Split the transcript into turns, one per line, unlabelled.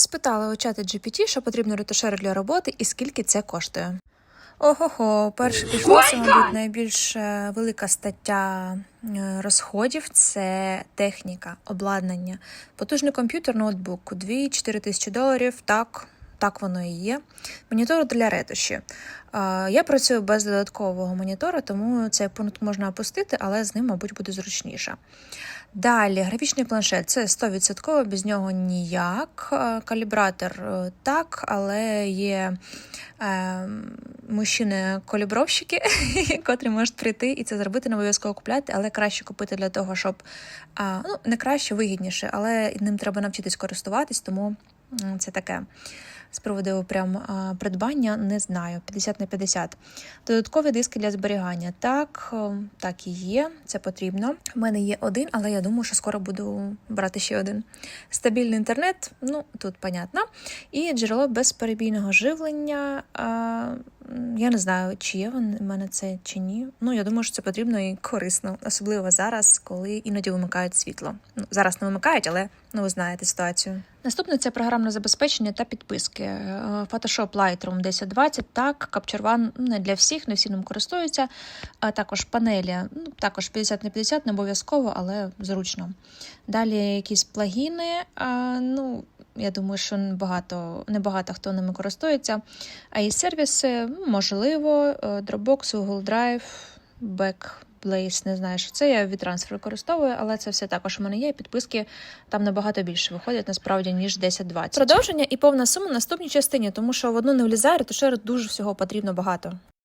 Спитали у чата GPT, що потрібно ретушер для роботи і скільки це коштує. Ого-го, перше пішло, це, мабуть, найбільш е, велика стаття е, розходів це техніка, обладнання. Потужний комп'ютер, ноутбук, 2-4 тисячі доларів, так, так воно і є. Монітор для ретуші. Я працюю без додаткового монітора, тому цей пункт можна опустити, але з ним, мабуть, буде зручніше. Далі, графічний планшет це 100%, без нього ніяк. Калібратор е, так, але є е, мужчини-колібровщики, котрі можуть прийти і це зробити, не обов'язково купляти, але краще купити для того, щоб ну, не краще, вигідніше, але ним треба навчитись користуватись, тому це таке. З приводу прям придбання не знаю, 50 на 50. Додаткові диски для зберігання. Так, о, так і є, це потрібно. У мене є один, але я думаю, що скоро буду брати ще один. Стабільний інтернет, ну тут понятно. І джерело безперебійного живлення. Я не знаю, чи є в мене це чи ні. Ну, я думаю, що це потрібно і корисно, особливо зараз, коли іноді вимикають світло. Ну, зараз не вимикають, але ну, ви знаєте ситуацію. Наступне це програмне забезпечення та підписки. Е, Photoshop Lightroom 1020, так, Capture One ну, не для всіх, не всі ним користуються. А також панелі, ну, також 50 на 50, не обов'язково, але зручно. Далі якісь плагіни. А, ну, я думаю, що багато, не багато хто ними користується. А і сервіси, ну, можливо, е, Dropbox, Google Drive, Backblaze, не знаю, що це. Я від трансфер використовую, але це все також у мене є. Підписки там набагато більше виходять насправді, ніж 10-20. Продовження і повна сума в наступній частині, тому що в одну не влізає, ретушеру дуже всього потрібно багато.